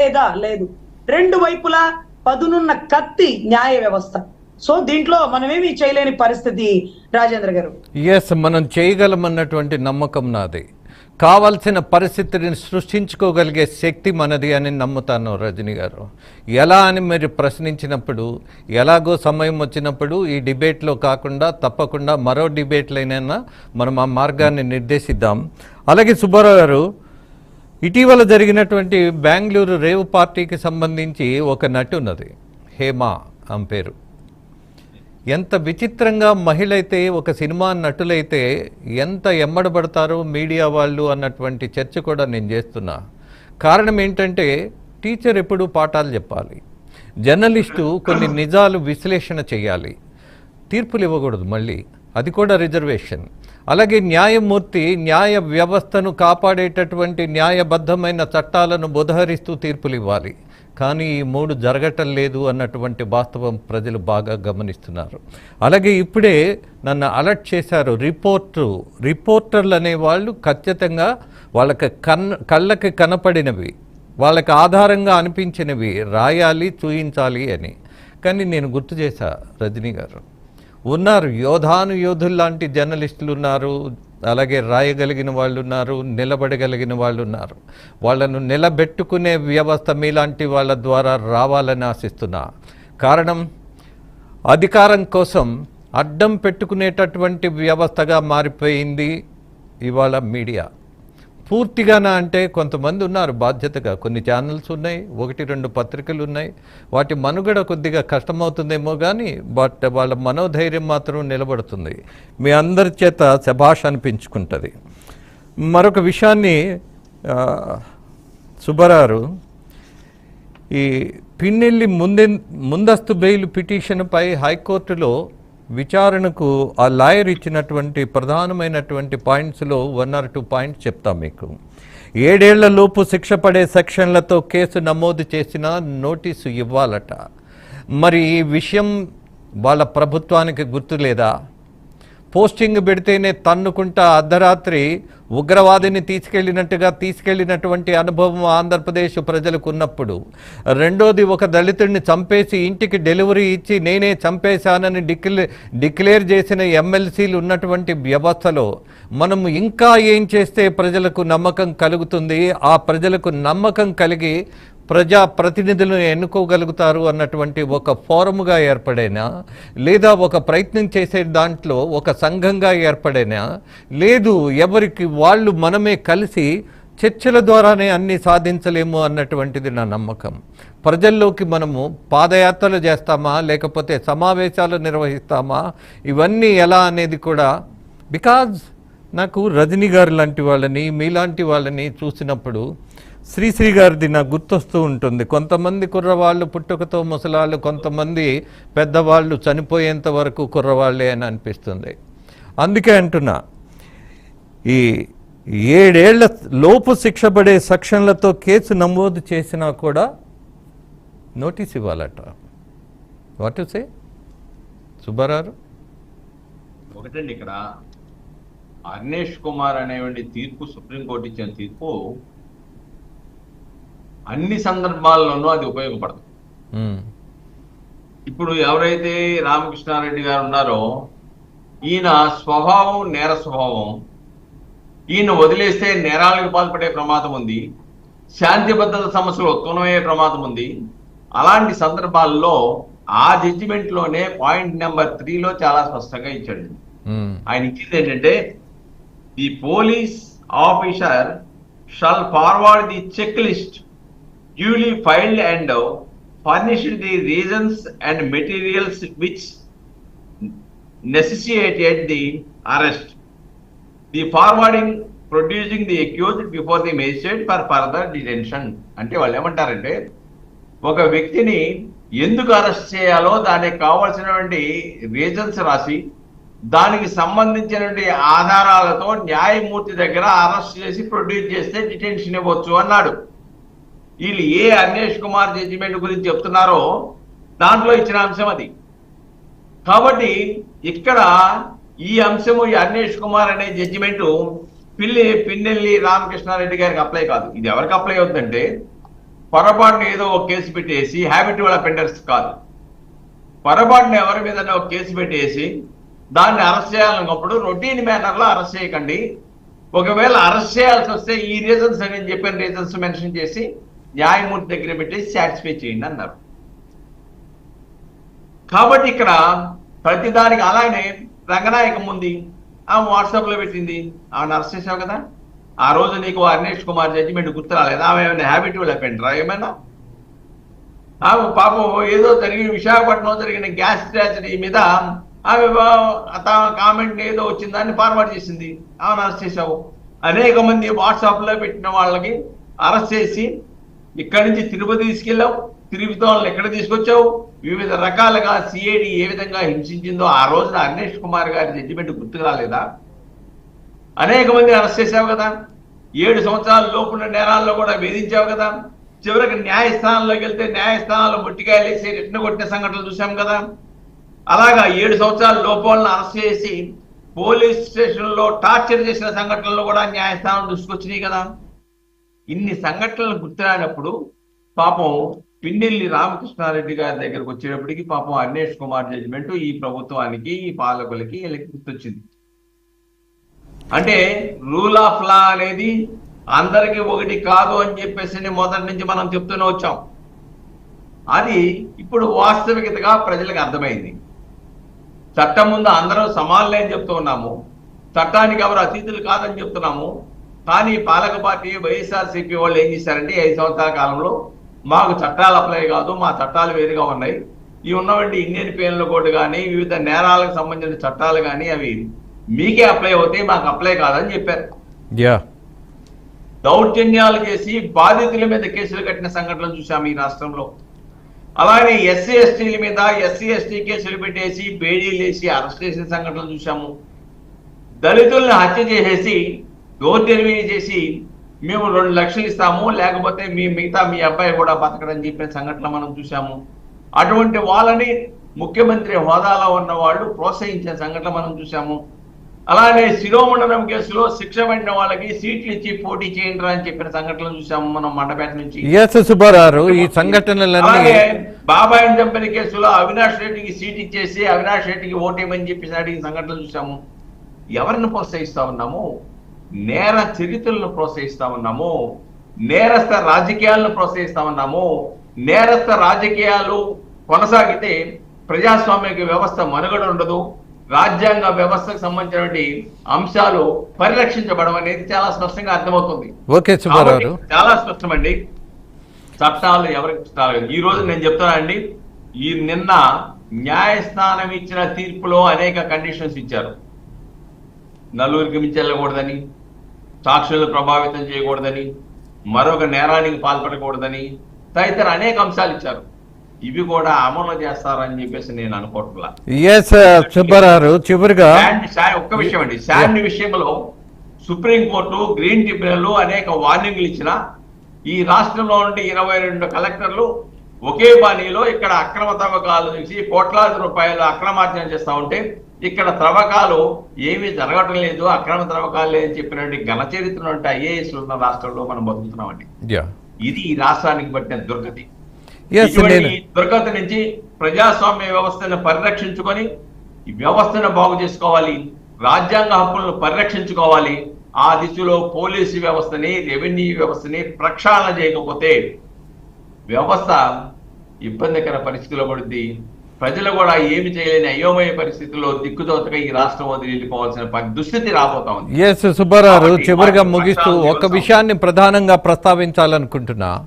లేదా లేదు. రెండు వైపులా పదునున్న కత్తి న్యాయ వ్యవస్థ. సో దీంట్లో మనమేమి చేయలేని పరిస్థితి రాజేంద్ర గారు. ఎస్ మనం చేయగలమన్నటువంటి నమ్మకం నాది. కావాల్సిన పరిస్థితిని సృష్టించుకోగలిగే శక్తి మనది అని నమ్ముతాను రజనీ గారు. ఎలా అని మీరు ప్రశ్నించినప్పుడు ఎలాగో సమయం వచ్చినప్పుడు ఈ డిబేట్లో కాకుండా తప్పకుండా మరో డిబేట్లైనా మనం ఆ మార్గాన్ని నిర్దేశిద్దాం. అలాగే సుబ్బారావు గారు ఇటీవల జరిగినటువంటి బెంగళూరు రేవ్ పార్టీకి సంబంధించి ఒక నటి ఉన్నది. హేమా ఆమె పేరు. ఎంత విచిత్రంగా మహిళ అయితే ఒక సినిమా నటులైతే ఎంత ఎమ్మడబడతారో మీడియా వాళ్ళు అన్నటువంటి చర్చ కూడా నేను చేస్తున్నా. కారణం ఏంటంటే టీచర్ ఎప్పుడు పాఠాలు చెప్పాలి. జర్నలిస్టు కొన్ని నిజాలు విశ్లేషణ చేయాలి. తీర్పులు ఇవ్వకూడదు మళ్ళీ. అది కూడా రిజర్వేషన్. అలాగే న్యాయమూర్తి న్యాయ వ్యవస్థను కాపాడేటటువంటి న్యాయబద్ధమైన చట్టాలను బుధహరిస్తూ తీర్పులు ఇవ్వాలి. కానీ ఈ మూడు జరగటం లేదు అన్నటువంటి వాస్తవం ప్రజలు బాగా గమనిస్తున్నారు. అలాగే ఇప్పుడే నన్ను అలర్ట్ చేశారు రిపోర్టు రిపోర్టర్లు అనేవాళ్ళు ఖచ్చితంగా వాళ్ళకి కన్ కళ్ళకి కనపడినవి వాళ్ళకి ఆధారంగా అనిపించినవి రాయాలి చూయించాలి అని. కానీ నేను గుర్తు చేశా రజనీ గారు. ఉన్నారు. యోధాను యోధులు లాంటి జర్నలిస్టులు ఉన్నారు. అలాగే రాయగలిగిన వాళ్ళు ఉన్నారు నిలబడగలిగిన వాళ్ళు ఉన్నారు. వాళ్ళను నిలబెట్టుకునే వ్యవస్థ మీలాంటి వాళ్ళ ద్వారా రావాలని ఆశిస్తున్నా. కారణం అధికారం కోసం అడ్డం పెట్టుకునేటటువంటి వ్యవస్థగా మారిపోయింది ఇవాళ మీడియా. పూర్తిగానా అంటే కొంతమంది ఉన్నారు బాధ్యతగా. కొన్ని ఛానల్స్ ఉన్నాయి ఒకటి రెండు పత్రికలు ఉన్నాయి. వాటి మనుగడ కొద్దిగా కష్టమవుతుందేమో కానీ బట్ వాళ్ళ మనోధైర్యం మాత్రం నిలబడుతుంది. మీ అందరి చేత శభాష అనిపించుకుంటుంది. మరొక విషయాన్ని ఆ, ఈ పిన్నెల్లి ముందే ముందస్తు బెయిల్ పిటిషన్పై హైకోర్టులో విచారణకు ఆ లాయర్ ఇచ్చినటువంటి ప్రధానమైనటువంటి పాయింట్స్లో వన్ ఆర్ టూ పాయింట్స్ చెప్తాం మీకు. ఏడేళ్ళలోపు శిక్ష పడే సెక్షన్లతో కేసు నమోదు చేసిన నోటీసు ఇవ్వాలట. మరి ఈ విషయం వాళ్ళ ప్రభుత్వానికి గుర్తు లేదా పోస్టింగ్ పెడితేనే తన్నుకుంటా అర్ధరాత్రి ఉగ్రవాదిని తీసుకెళ్ళినట్టుగా తీసుకెళ్ళినటువంటి అనుభవం ఆంధ్రప్రదేశ్ ప్రజలకు ఉన్నప్పుడు రెండోది ఒక దళితుడిని చంపేసి ఇంటికి డెలివరీ ఇచ్చి నేనే చంపేశానని డిక్లే డిక్లేర్ చేసిన ఎమ్మెల్సీలు ఉన్నటువంటి వ్యవస్థలో మనం ఇంకా ఏం చేస్తే ప్రజలకు నమ్మకం కలుగుతుంది? ఆ ప్రజలకు నమ్మకం కలిగి ప్రజా ప్రతినిధులను ఎన్నుకోగలుగుతారు అన్నటువంటి ఒక ఫోరముగా ఏర్పడైనా లేదా ఒక ప్రయత్నం చేసే దాంట్లో ఒక సంఘంగా ఏర్పడైనా లేదు ఎవరికి వాళ్ళు మనమే కలిసి చర్చల ద్వారానే అన్ని సాధించలేము అన్నటువంటిది నా నమ్మకం. ప్రజల్లోకి మనము పాదయాత్రలు చేస్తామా లేకపోతే సమావేశాలు నిర్వహిస్తామా ఇవన్నీ ఎలా అనేది కూడా బికాజ్ నాకు రజనీ గారు లాంటి వాళ్ళని మీలాంటి వాళ్ళని చూసినప్పుడు శ్రీశ్రీ గారిది నాకు గుర్తొస్తూ ఉంటుంది. కొంతమంది కుర్రవాళ్ళు పుట్టుకతో ముసలాళ్ళు కొంతమంది పెద్దవాళ్ళు చనిపోయేంత వరకు కుర్రవాళ్ళే అని అనిపిస్తుంది. అందుకే అంటున్నా ఈ ఏడేళ్ళ లోపు శిక్ష పడే సెక్షన్లతో కేసు నమోదు చేసినా కూడా నోటీస్ ఇవ్వాలట. What say Subbarao? ఒకటండి ఇక్కడ అర్నేష్ కుమార్ అనేవంటి తీర్పు సుప్రీంకోర్టు ఇచ్చిన తీర్పు అన్ని సందర్భాల్లోనూ అది ఉపయోగపడదు. ఇప్పుడు ఎవరైతే రామకృష్ణారెడ్డి గారు ఉన్నారో ఈయన స్వభావం నేర స్వభావం ఈయన వదిలేస్తే నేరాలకు పాల్పడే ప్రమాదం ఉంది శాంతి భద్రత సమస్యలు ఉత్పన్నమయ్యే ప్రమాదం ఉంది అలాంటి సందర్భాల్లో ఆ జడ్జిమెంట్లోనే పాయింట్ నెంబర్ త్రీలో చాలా స్పష్టంగా ఇచ్చాడు. ఆయన ఇచ్చింది ఏంటంటే the police officer shall forward the check list duly filed and furnished the reasons and materials which necessitated the arrest the forwarding producing the accuse before the magistrate for further detention అంటే వాళ్ళు ఏమంటారంటే ఒక వ్యక్తిని ఎందుకు arrest చేయాలో దానికి కావాల్సినటువంటి reasons రాసి దానికి సంబంధించినటువంటి ఆధారాలతో న్యాయమూర్తి దగ్గర అరెస్ట్ చేసి ప్రొడ్యూస్ చేస్తే డిటెన్షన్ ఇవ్వచ్చు అన్నాడు. వీళ్ళు ఏ అన్వేష్ కుమార్ జడ్జిమెంట్ గురించి చెప్తున్నారో దాంట్లో ఇచ్చిన అంశం అది. కాబట్టి ఇక్కడ ఈ అంశము ఈ అన్వేష్ కుమార్ అనే జడ్జిమెంట్ పిల్లి పిన్నెల్లి రామకృష్ణారెడ్డి గారికి అప్లై కాదు. ఇది ఎవరికి అప్లై అవుతుందంటే పొరపాటున ఏదో ఒక కేసు పెట్టేసి హ్యాబిచువల్ అఫెండర్స్ కాదు. పొరపాటున ఎవరి మీద ఒక కేసు పెట్టేసి దాన్ని అరెస్ట్ చేయాలన్నప్పుడు రొటీన్ మేనర్లో అరెస్ట్ చేయకండి. ఒకవేళ అరెస్ట్ చేయాల్సి వస్తే ఈ రీజన్స్ అని నేను చెప్పిన రీజన్స్ మెన్షన్ చేసి న్యాయమూర్తి దగ్గర పెట్టేసి సాటిస్ఫై చేయండి అన్నారు. కాబట్టి ఇక్కడ ప్రతిదానికి అలానే రంగనాయకం ఉంది ఆమె వాట్సాప్లో పెట్టింది ఆమె అరెస్ట్ చేసావు కదా. ఆ రోజు నీకు అర్నేష్ కుమార్ జడ్జిమెంట్ గుర్తు రాలేదు. ఆమె ఏమైనా హ్యాబిచువల్ అఫెండరా ఏమైనా? ఆమె పాపం ఏదో జరిగిన విశాఖపట్నంలో జరిగిన గ్యాస్ ట్రాజడీ మీద ఆమె కామెంట్ ఏదో వచ్చిందని ఫార్వర్డ్ చేసింది. ఆమెను అరెస్ట్ చేశావు. అనేక మంది వాట్సాప్లో పెట్టిన వాళ్ళకి అరెస్ట్ చేసి ఇక్కడి నుంచి తిరుపతి తీసుకెళ్ళావు తిరుపతి వాళ్ళని ఎక్కడ తీసుకొచ్చావు? వివిధ రకాలుగా సిఐడి ఏ విధంగా హింసించిందో ఆ రోజున అర్నేష్ కుమార్ గారి జడ్జిమెంట్ గుర్తుకు రాలేదా? అనేక మంది అరెస్ట్ చేశావు కదా. ఏడు సంవత్సరాల లోపున్న నేరాల్లో కూడా వేధించావు కదా. చివరికి న్యాయస్థానంలోకి వెళ్తే న్యాయస్థానాలు మొట్టికాయలేసి రిటర్న్ కొట్టిన సంఘటనలు చూసాం కదా. అలాగా ఏడు సంవత్సరాల లోపాలను అరెస్ట్ చేసి పోలీస్ స్టేషన్లో టార్చర్ చేసిన సంఘటనలు కూడా న్యాయస్థానం దృష్టికి వచ్చినాయి కదా. ఇన్ని సంఘటనలు గుర్తురానప్పుడు పాపం పిన్నెల్లి రామకృష్ణారెడ్డి గారి దగ్గరకు వచ్చేటప్పటికి పాపం అన్వేష్ కుమార్ జడ్జిమెంట్ ఈ ప్రభుత్వానికి ఈ పాలకులకి వీళ్ళకి గుర్తొచ్చింది. అంటే రూల్ ఆఫ్ లా అనేది అందరికీ ఒకటి కాదు అని చెప్పేసి మొదటి నుంచి మనం చెప్తూనే వచ్చాం. అది ఇప్పుడు వాస్తవికతగా ప్రజలకు అర్థమైంది. చట్టం ముందు అందరూ సమానులే అని చెప్తూ ఉన్నాము. చట్టానికి ఎవరు అతిథులు కాదని చెప్తున్నాము. కానీ పాలక పార్టీ వైఎస్ఆర్సీపీ వాళ్ళు ఏం చేశారంటే ఐదు సంవత్సరాల కాలంలో మాకు చట్టాలు అప్లై కాదు మా చట్టాలు వేరుగా ఉన్నాయి. ఇవి ఉన్నవంటి ఇండియన్ పీనల్ కోడ్ కానీ వివిధ నేరాలకు సంబంధించిన చట్టాలు కానీ అవి మీకే అప్లై అవుతాయి మాకు అప్లై కాదని చెప్పారు. దౌర్జన్యాలు చేసి బాధితుల మీద కేసులు కట్టిన సంఘటనలు చూసాము ఈ రాష్ట్రంలో. అలానే ఎస్సీ ఎస్టీల మీద ఎస్సీ ఎస్టీ కేసులు పెట్టేసి బేడీలు వేసి అరెస్ట్ చేసిన సంఘటనలు చూసాము దళితుల్ని హత్య చేసేసి దౌర్జన్యం చేసి మేము రెండు లక్షలు ఇస్తాము లేకపోతే మీ మిగతా మీ అబ్బాయి కూడా బతకడని చెప్పిన సంఘటన మనం చూసాము అటువంటి వాళ్ళని ముఖ్యమంత్రి హోదాలో ఉన్న వాళ్ళు ప్రోత్సహించిన సంఘటన మనం చూసాము అలానే శిరోమండలం కేసులో శిక్ష పడిన వాళ్ళకి సీట్లు ఇచ్చి పోటీ చేయండి అని చెప్పిన సంఘటనలు చూసాము మనం మండపేట నుంచి. సుబ్బారావు ఈ సంఘటనలన్నీ అలాగే బాబాయిని చంపిన కేసులో అవినాష్ రెడ్డికి సీట్ ఇచ్చేసి అవినాష్ రెడ్డికి ఓటేయమని చెప్పేసి అడిగిన సంఘటనలు చూసాము ఎవరిని ప్రోత్సహిస్తా ఉన్నాము? నేర చరిత్రలను ప్రోత్సహిస్తా ఉన్నాము నేరస్థ రాజకీయాలను ప్రోత్సహిస్తా ఉన్నాము నేరస్థ రాజకీయాలు కొనసాగితే ప్రజాస్వామ్య వ్యవస్థ మనుగడ ఉండదు. రాజ్యాంగ వ్యవస్థకు సంబంధించినటువంటి అంశాలు పరిరక్షించబడం అనేది చాలా స్పష్టంగా అర్థమవుతుంది. చాలా స్పష్టమండి. చట్టాలు ఎవరికి. ఈ రోజు నేను చెప్తానండి ఈ నిన్న న్యాయస్థానం ఇచ్చిన తీర్పులో అనేక కండిషన్స్ ఇచ్చారు. నలుగురికి మించి వెళ్ళకూడదని సాక్షులు ప్రభావితం చేయకూడదని మరొక నేరానికి పాల్పడకూడదని తదితర అనేక అంశాలు ఇచ్చారు. ఇవి కూడా అమలు చేస్తారని చెప్పేసి నేను అనుకోవట్లా. ఎస్ సుబ్బారావు చివరిగా ఒక్క విషయం అండి. శాండ్ విషయంలో సుప్రీంకోర్టు గ్రీన్ ట్రిబ్యునల్ అనేక వార్నింగ్లు ఇచ్చిన ఈ రాష్ట్రంలో నుండి ఇరవై రెండు కలెక్టర్లు ఒకే బాణీలో ఇక్కడ అక్రమ తవ్వకాలు చూసి కోట్లాది రూపాయలు అక్రమార్జన చేస్తా ఉంటే ఇక్కడ త్రవ్వకాలు ఏమీ జరగటం లేదు అక్రమ త్రవ్వకాలు లేదని చెప్పినటువంటి ఘన చరిత్ర ఐఏఎస్ ఉన్న రాష్ట్రంలో మనం బతుకుతున్నామండి. ఇది ఈ రాష్ట్రానికి పట్టిన దుర్గతి. దుర్గతి నుంచి ప్రజాస్వామ్య వ్యవస్థను పరిరక్షించుకొని ఈ వ్యవస్థను బాగు చేసుకోవాలి రాజ్యాంగ హక్కులను పరిరక్షించుకోవాలి. ఆ దిశలో పోలీసు వ్యవస్థని రెవెన్యూ వ్యవస్థని ప్రక్షాళన చేయకపోతే వ్యవస్థ ఇబ్బందికర పరిస్థితిలో పడుద్ది. ప్రజలు కూడా ఏమి చేయలేని అయోమయ పరిస్థితుల్లో దిక్కుదోతగా ఈ రాష్ట్రం వదిలి వెళ్ళిపోవాల్సిన పరి- దుస్థితి రాబోతా ఉంది. ఎస్ సుబ్బారావు చివరిగా ముగిస్తూ ఒక విషయాన్ని ప్రధానంగా ప్రస్తావించాలనుకుంటున్నా.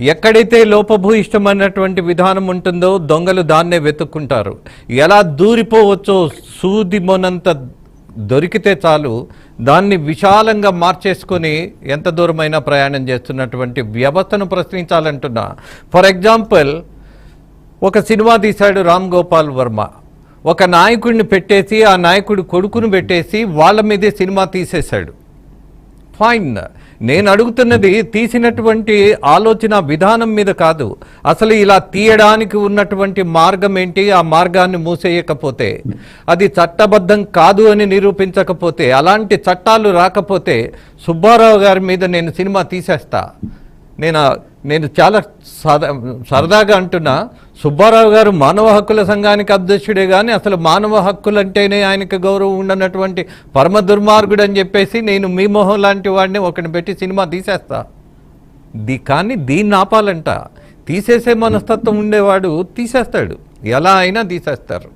ఎక్కడైతే లోపభూయిష్టమైనటువంటి విధానం ఉంటుందో దొంగలు దాన్నే వెతుక్కుంటారు. ఎలా దూరిపోవచ్చో సూది మొనంత దొరికితే చాలు దాన్ని విశాలంగా మార్చేసుకొని ఎంత దూరమైనా ప్రయాణం చేస్తున్నటువంటి వ్యవస్థను ప్రశ్నించాలంటున్నా. ఫర్ ఎగ్జాంపుల్ ఒక సినిమా తీశాడు రామ్ గోపాల్ వర్మ. ఒక నాయకుడిని పెట్టేసి ఆ నాయకుడి కొడుకును పెట్టేసి వాళ్ళ మీదే సినిమా తీసేశాడు. ఫైన్ నేను అడుగుతున్నది తీసినటువంటి ఆలోచన విధానం మీద కాదు. అసలు ఇలా తీయడానికి ఉన్నటువంటి మార్గం ఏంటి? ఆ మార్గాన్ని మూసేయకపోతే అది చట్టబద్ధం కాదు అని నిరూపించకపోతే అలాంటి చట్టాలు రాకపోతే సుబ్బారావు గారి మీద నేను సినిమా తీసేస్తా. నేను నేను చాలా సదా సరదాగా అంటున్నా సుబ్బారావు గారు మానవ హక్కుల సంఘానికి అధ్యక్షుడే కానీ అసలు మానవ హక్కులు అంటేనే ఆయనకు గౌరవం ఉండనటువంటి పరమ దుర్మార్గుడు అని చెప్పేసి నేను మీ మొహం లాంటి వాడిని ఒకరిని పెట్టి సినిమా తీసేస్తా. దీ కానీ దీన్ని ఆపాలంట. తీసేసే మనస్తత్వం ఉండేవాడు తీసేస్తాడు. ఎలా అయినా తీసేస్తారు.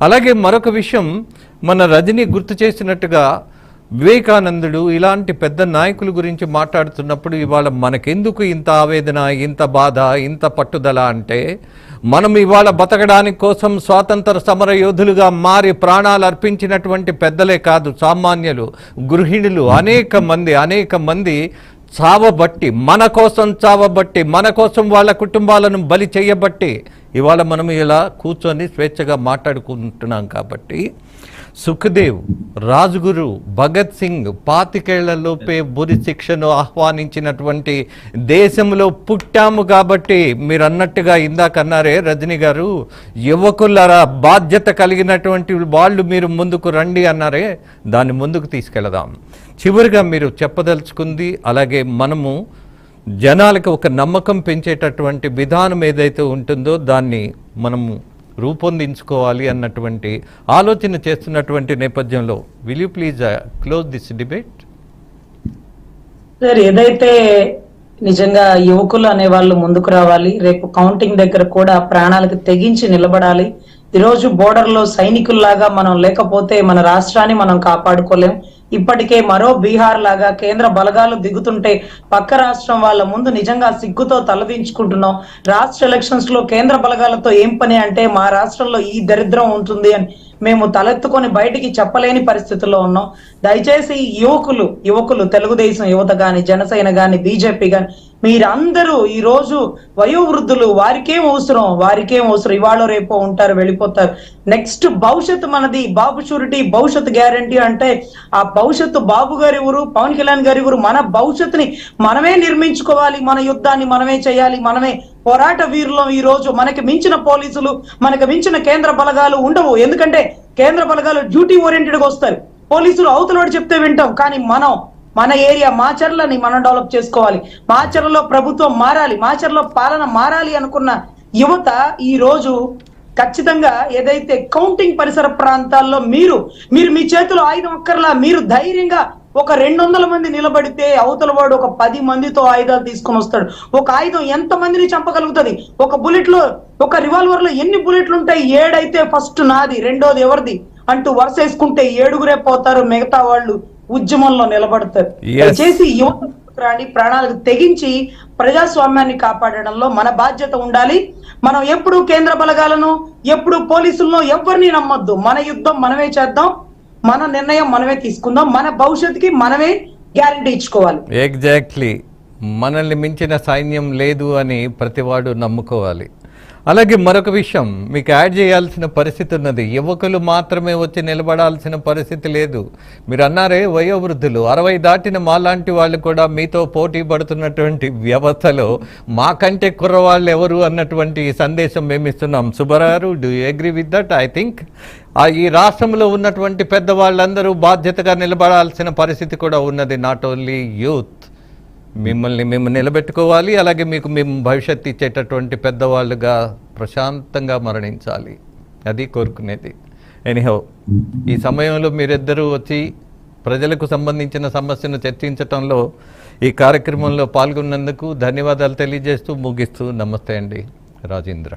అలాగే మరొక విషయం మన రజని గుర్తు చేసినట్టుగా వివేకానందుడు ఇలాంటి పెద్ద నాయకుల గురించి మాట్లాడుతున్నప్పుడు ఇవాళ మనకెందుకు ఇంత ఆవేదన ఇంత బాధ ఇంత పట్టుదల అంటే మనం ఇవాళ బతకడానికి కోసం స్వాతంత్ర సమర యోధులుగా మారి ప్రాణాలు అర్పించినటువంటి పెద్దలే కాదు సామాన్యులు గృహిణులు అనేక మంది అనేక మంది చావబట్టి మన కోసం చావబట్టి మన కోసం వాళ్ళ కుటుంబాలను బలి చేయబట్టి ఇవాళ మనం ఇలా కూర్చొని స్వేచ్ఛగా మాట్లాడుకుంటున్నాం కాబట్టి సుఖదేవ్ రాజ్గురు భగత్ సింగ్ పాతికేళ్ళలోపే బురి శిక్షను ఆహ్వానించినటువంటి దేశంలో పుట్టాము కాబట్టి మీరు అన్నట్టుగా ఇందాక అన్నారే రజని గారు యువకులరా బాధ్యత కలిగినటువంటి వాళ్ళు మీరు ముందుకు రండి అన్నారే దాన్ని ముందుకు తీసుకెళదాం. చివరిగా మీరు చెప్పదలుచుకుంది అలాగే మనము జనాలకు ఒక నమ్మకం పెంచేటటువంటి విధానం ఏదైతే ఉంటుందో దాన్ని మనము రూపొందించుకోవాలి అన్నటువంటి ఆలోచన చేస్తున్నటువంటి నేపథ్యంలో will you please close this debate sir ఏదైతే నిజంగా యువకులు అనే వాళ్ళు ముందుకు రావాలి రేపు కౌంటింగ్ దగ్గర కూడా ప్రాణాలకు తెగించి నిలబడాలి ఈరోజు బోర్డర్లో సైనికుల్లాగా మనం లేకపోతే మన రాష్ట్రాన్ని మనం కాపాడుకోలేం ఇప్పటికే మరో బీహార్ లాగా కేంద్ర బలగాలు దిగుతుంటే పక్క రాష్ట్రం వాళ్ళ ముందు నిజంగా సిగ్గుతో తలదించుకుంటున్నాం రాష్ట్ర ఎలక్షన్స్లో కేంద్ర బలగాలతో ఏం పని అంటే మా రాష్ట్రంలో ఈ దరిద్రం ఉంటుంది అని. మేము తలెత్తుకొని బయటికి చెప్పలేని పరిస్థితుల్లో ఉన్నాం. దయచేసి యువకులు యువకులు తెలుగుదేశం యువత కానీ జనసేన గాని బీజేపీ గాని మీరందరూ ఈ రోజు వయోవృద్ధులు వారికేం అవసరం? వారికేం అవసరం? ఇవాళ రేపో ఉంటారు వెళ్ళిపోతారు. నెక్స్ట్ భవిష్యత్తు మనది. బాబు షూరిటీ భవిష్యత్తు గ్యారంటీ అంటే ఆ భవిష్యత్తు బాబు గారి ఊరు పవన్ కళ్యాణ్ గారి ఊరు మన భవిష్యత్తుని మనమే నిర్మించుకోవాలి మన యుద్ధాన్ని మనమే చేయాలి మనమే పోరాట వీరులం ఈ రోజు మనకి మించిన పోలీసులు మనకి మించిన కేంద్ర బలగాలు ఉండవు. ఎందుకంటే కేంద్ర బలగాలు డ్యూటీ ఓరియంటెడ్గా వస్తారు పోలీసులు అవతలవాడు చెప్తే వింటాం. కానీ మనం మన ఏరియా మాచర్లని మనం డెవలప్ చేసుకోవాలి. మాచర్లలో ప్రభుత్వం మారాలి. మాచర్లో పాలన మారాలి అనుకున్న యువత ఈ రోజు ఖచ్చితంగా ఏదైతే కౌంటింగ్ పరిసర ప్రాంతాల్లో మీరు మీరు మీ చేతిలో ఆయుధం ఒక్కర్లా మీరు ధైర్యంగా ఒక రెండు వందల మంది నిలబడితే అవతల వాడు ఒక పది మందితో ఆయుధాలు తీసుకొని వస్తాడు. ఒక ఆయుధం ఎంత మందిని చంపగలుగుతుంది? ఒక బుల్లెట్లో ఒక రివాల్వర్లో ఎన్ని బుల్లెట్లు ఉంటాయి ఏడైతే ఫస్ట్ నాది రెండోది ఎవరిది? అంటూ వరుస వేసుకుంటే ఏడుగురే పోతారు మిగతా వాళ్ళు ఉద్యమంలో నిలబడతారు. దయచేసి యువత రాని ప్రాణాలకు తెగించి ప్రజాస్వామ్యాన్ని కాపాడడంలో మన బాధ్యత ఉండాలి. మనం ఎప్పుడు కేంద్ర బలగాలను ఎప్పుడు పోలీసులను ఎవరిని నమ్మొద్దు. మన యుద్ధం మనమే చేద్దాం. మన నిర్ణయం మనమే తీసుకుందాం. మన భవిష్యత్తుకి మనమే గ్యారంటీ ఇచ్చుకోవాలి. ఎగ్జాక్ట్లీ మనల్ని మించిన సైన్యం లేదు అని ప్రతివాడు నమ్ముకోవాలి. అలాగే మరొక విషయం మీకు యాడ్ చేయాల్సిన పరిస్థితి ఉన్నది. యువకులు మాత్రమే వచ్చి నిలబడాల్సిన పరిస్థితి లేదు. మీరు అన్నారే వయోవృద్ధులు అరవై దాటిన మాలాంటి వాళ్ళు కూడా మీతో పోటీ పడుతున్నటువంటి వ్యవస్థలో మాకంటే కుర్రవాళ్ళు ఎవరు అన్నటువంటి సందేశం మేము ఇస్తున్నాం. Subbarao do agree with that I think ఈ రాష్ట్రంలో ఉన్నటువంటి పెద్దవాళ్ళందరూ బాధ్యతగా నిలబడాల్సిన పరిస్థితి కూడా ఉన్నది. నాట్ ఓన్లీ యూత్ మిమ్మల్ని మేము నిలబెట్టుకోవాలి అలాగే మీకు మేము భవిష్యత్తు ఇచ్చేటటువంటి పెద్దవాళ్ళుగా ప్రశాంతంగా మరణించాలి. అది కోరుకునేది. ఎనీహో ఈ సమయంలో మీరిద్దరూ వచ్చి ప్రజలకు సంబంధించిన సమస్యను చర్చించటంలో ఈ కార్యక్రమంలో పాల్గొన్నందుకు ధన్యవాదాలు తెలియజేస్తూ ముగిస్తూ నమస్తే అండి. రాజేంద్ర.